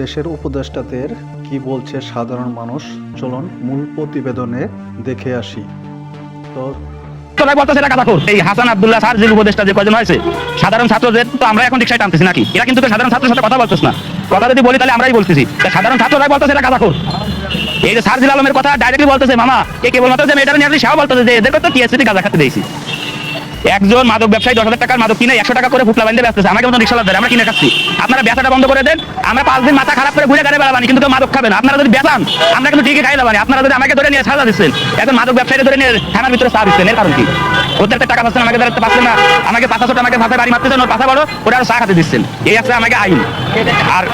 দেশের উপদেষ্টাদের কি বলছে সাধারণ মানুষ? চলুন মূল প্রতিবেদনে দেখে আসি। তো তোরা বলতো সেটা কথা এই হাসান আব্দুল্লাহ স্যার যে উপদেশটা যে কজন হয়েছে, সাধারণ ছাত্রদের তো আমরা এখন রিক্সায় টানতেছি নাকি? এরা কিন্তু সাধারণ ছাত্রের সাথে কথা বলতেছ না। কথা যদি বলি, তাহলে আমরাই বলতেছি। সাধারণ ছাত্ররাই বলতো সেটা কথা এই যে সারজিল আলমের কথা ডাইরেক্টলি বলতেছে, মামা, কে কেবলমাত্র যে মেয়েটা নিয়ে আসলে সেও বলতেছে যে, এদেরকে তো টিএসসি গাঁজা খাতে দিয়েছি। একজন মাদক ব্যবসায়ী দশ হাজার টাকার মাদক কিনে একশো টাকা করে ফুটলা বান্ধে ব্যস্ত আমাকে মতো রিক্সা দেয় আমরা কিনে খাচ্ছি। আপনারা ব্যথাটা বন্ধ করে দেন, আমরা পাঁচ দিন মাথা খারাপ করে ঘুরে গাড়ি বেড়াবানি, কিন্তু মাদক খাবে না। আপনারা যদি বেচান, আমরা কিন্তু ঠিকই খাই দেবানি। আপনারা যদি আমাকে ধরে নিয়ে সাজা দিচ্ছেন এখন মাদক ব্যবসায়ী ধরে নিয়ে থানার ভিতরে চা দিচ্ছেন, এর কারণ কি? ওদের টাকা পাচ্ছেন, আমাকে ধরতে পারছেন না। আমাকে পাঁচা ছোট আমাকে ভাষায় বাড়ি মারতেছেন ওর পাশা বড়, ওরা আরও চা খাতে দিচ্ছেন। এই আছে আমাকে আইন। আর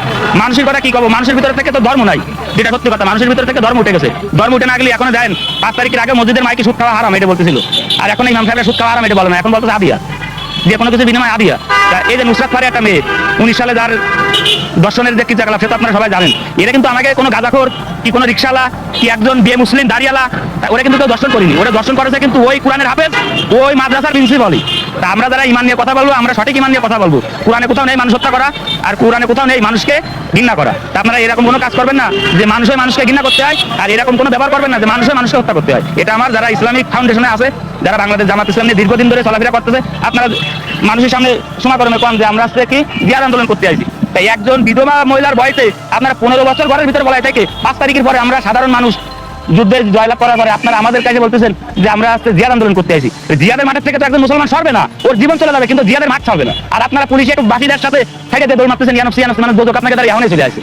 মানুষের কথা কি করব মানুষের ভিতরে থেকে তো ধর্ম নাই। যেটা সত্যি কথা, মানুষের ভিতরে থেকে ধর্ম উঠে গেছে। ধর্ম উঠে না গেলে এখনও দেন পাঁচ তারিখের আগে মসজিদের মাইকে সুদ খাওয়া হারাম, এটা বলতেছিল। আর এখন ইমাম সাহেবের সুদ খাওয়া আরাম এটা বলে না। এখন বলতো আদিয়া। যে কোনো কিছু বিনিময় আদিয়া। এই যে নুসরাত ফারে একটা মেয়ে, উনিশ সালে যার দর্শনের যে ক্রিয়াকলাপ সেটা আপনারা সবাই জানেন। এটা কিন্তু আমাকে কোনো গাঁজাখোর, কি কোনো রিক্সাওয়ালা, কি একজন বিয়ে মুসলিম দাঁড়িয়ালা ওরা কিন্তু কেউ দর্শন করিনি। ওরা দর্শন করেছে কিন্তু ওই কোরআনের হাফেজ, ওই মাদ্রাসার প্রিন্সিপালই তা আমরা যারা ইমান নিয়ে কথা বলব, আমরা সঠিক ইমান নিয়ে কথা বলব। কোরআনে কোথাও নেই মানুষ হত্যা করা, আর কোরআনে কোথাও নেই মানুষকে ঘৃণা করা। তা আপনারা এরকম কোনো কাজ করবেন না, যে মানুষের মানুষকে ঘৃণা করতে হয়, আর এরকম কোনো ব্যবহার করবেন না, যে মানুষের মানুষকে হত্যা করতে হয়। এটা আমার যারা ইসলামিক ফাউন্ডেশনে আছে, যারা বাংলাদেশ জামাত ইসলাম নিয়ে দীর্ঘদিন ধরে চলাফেরা করতেছে, আপনারা মানুষের সামনে সমাকরণে কম যে আমরা আজকে কি বিয়ার আন্দোলন করতে আইছি। তাই একজন বিধবা মহিলার বয়সে আপনারা পনেরো বছর ঘরের ভিতরে বলাই থেকে, পাঁচ তারিখের পরে আমরা সাধারণ মানুষ যুদ্ধে জয়লাভ করার পরে আপনারা আমাদের কাছে বলতেছেন যে আমরা আজকে জিয়াদ আন্দোলন করতে আইছি। জিয়াদের মাঠের থেকে তো একজন মুসলমান সরবে না। ওর জীবন চলে যাবে, কিন্তু জিয়াদের মাঠ ছাড়বে না। আর আপনারা পুলিশে একটু বাকিদের সাথে থেকে দৌড় মারতেছেন ইয়ানফসি ইয়ানফসি মানে বোঝক আপনাকে তারা এমনই চলে আসে।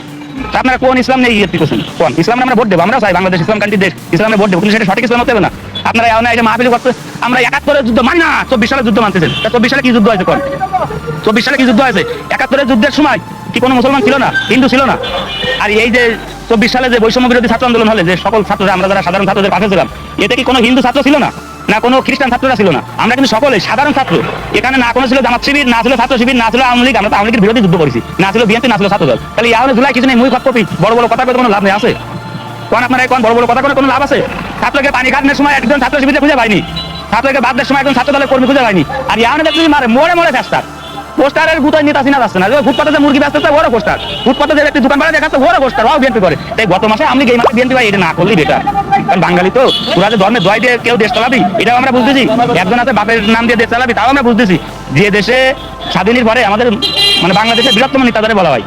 আপনারা কোন ইসলাম নিয়ে ইয়ে করছেন? কোন? ইসলামে আমরা ভোট দেবো আমরা চাই বাংলাদেশ ইসলাম কান্ট্রি দেশ। ইসলামে ভোট দেবো, কিন্তু সেটা সঠিক ইসলাম হতে হবে না। আপনারা এমন এসে মাহফিল করতে আমরা একাত্তরের যুদ্ধ মানি না, চব্বিশ সালে যুদ্ধ মানতেছেন। তা চব্বিশ সালে কি যুদ্ধ হয়েছে কোন? চব্বিশ সালে কি যুদ্ধ হয়েছে? একাত্তরের যুদ্ধের সময় কি কোনো মুসলমান ছিল না? হিন্দু ছিল না? আর এই যে চব্বিশ সালে যে বৈষম্য বিরোধী ছাত্র আন্দোলন হলে যে সকল ছাত্ররা, আমরা যারা সাধারণ ছাত্রদের পাশে ছিলাম, এতে কি কোনো হিন্দু ছাত্র ছিল না? না কোনো খ্রিস্টান ছাত্ররা ছিল না? আমরা কিন্তু সকলে সাধারণ ছাত্র। এখানে না কোনো ছিল জামাত শিবির, না ছিল ছাত্র শিবির, না ছিল আওয়ামী লীগ, আমরা তো আওয়ামী লীগের বিরোধী যুদ্ধ করেছি। না ছিল বিএনপি, না ছিল ছাত্রদল। তাহলে ইয়াহলে জুলাই কিছু নেই, মুই কপি বড় বড় কথা কোনো লাভ নেই, আছে? কোন আপনারা কোন বড় বড় কথা কোনো কোনো লাভ আছে? ছাত্রকে পানি খাটানোর সময় একজন ছাত্র শিবিরে খুঁজে পাইনি ছাত্রকে বাদ দেওয়ার সময় একজন ছাত্র দলের কর্মী খুঁজে পাইনি আর ইয়াহলে দেখছি মারে মোড়ে মোড়ে ফেস্টার পোস্টারের গুতায় নেতা চিনা যাচ্ছে না। ফুটপাতে যে মুরগি ব্যস্ত ওরা পোস্টার ফুটপাতে যে একটি দোকান বাড়া দেখাচ্ছে ওরা পোস্টার ওরাও বিএনপি করে। তাই গত মাসে আমি এই মাসে বিএনপি ভাই এটা না করলেই বেটার কারণ বাঙালি তো ওরা যে ধর্মের দোয়াই দিয়ে কেউ দেশ চালাবি, এটাও আমরা বুঝতেছি। একজন আছে, বাপের নাম দিয়ে দেশ চালাবি, তাও আমরা বুঝতেছি। যে দেশে স্বাধীনের পরে আমাদের মানে বাংলাদেশের বৃহত্তম নেতা ধরে বলা হয়।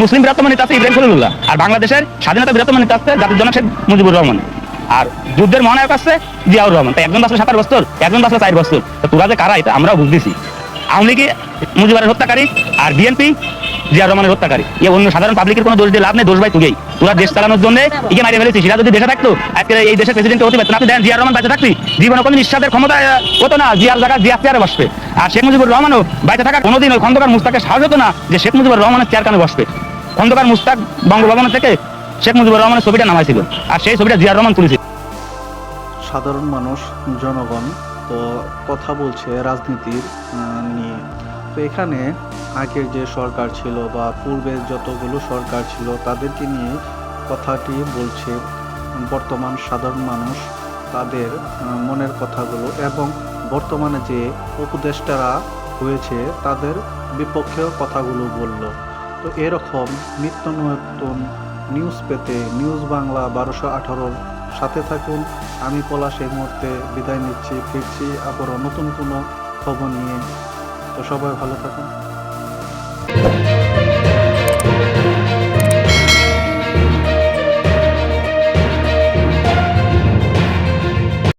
মুসলিম বৃহত্তম নেতা আছে ইব্রাহিম খলিলুল্লাহ। আর বাংলাদেশের স্বাধীনতা বৃহত্তম নেতা আছে জাতির জনক শেখ মুজিবুর রহমান। আর যুদ্ধের মহানায়ক আছে জিয়াউর রহমান। তাই একজন বাসলে সাতার বছর, একজন বাসলে চার বছর। তো তোরা যে কারা, এটা আমরাও বুঝতেছি। আওয়ামী লীগে মুজিবারের হত্যাকারী আর বিএনপি জিয়া রহমানের হত্যাকারী। এ অন্য সাধারণ পাবলিকের কোনো দোষ দিয়ে লাভ নেই, দোষ ভাই তুগেই। তোরা দেশ চালানোর জন্য ইকে মারিয়ে ফেলেছিস, সেটা যদি দেশে থাকতো আজকে এই দেশের প্রেসিডেন্ট হতে পারতো আপনি দেন জিয়া রহমান বেঁচে থাকতি জীবনে কোনো নিঃশ্বাসের ক্ষমতা হতো না। জিয়ার জায়গা জিয়া চেয়ারে বসবে। আর শেখ মুজিবুর রহমানও বাইরে থাকা কোনোদিন ওই খন্দকার মুস্তাকের সাহস হতো না যে শেখ মুজিবুর রহমানের চেয়ার কানে বসবে। খন্দকার মুস্তাক বঙ্গভবন থেকে শেখ মুজিবুর রহমানের ছবিটা নামাইছিল। আর সেই ছবিটা জিয়া রহমান তুলেছিল সাধারণ মানুষ, জনগণ তো কথা বলছে, রাজনীতির নিয়ে। তো এখানে আগের যে সরকার ছিল বা পূর্বের যতগুলো সরকার ছিল, তাদেরকে নিয়ে কথাটি বলছে বর্তমান সাধারণ মানুষ। তাদের মনের কথাগুলো এবং বর্তমানে যে উপদেষ্টারা হয়েছে, তাদের বিপক্ষেও কথাগুলো বলল। তো এরকম নিত্য নতুন নিউজ পেতে নিউজ বাংলা বারোশো আঠারোর সাথে থাকুন। আমি পলাশ এই মুহূর্তে বিদায় নিচ্ছি। ফিরছি আবারও নতুন কোনো খবর নিয়ে। তো সবাই ভালো থাকুন।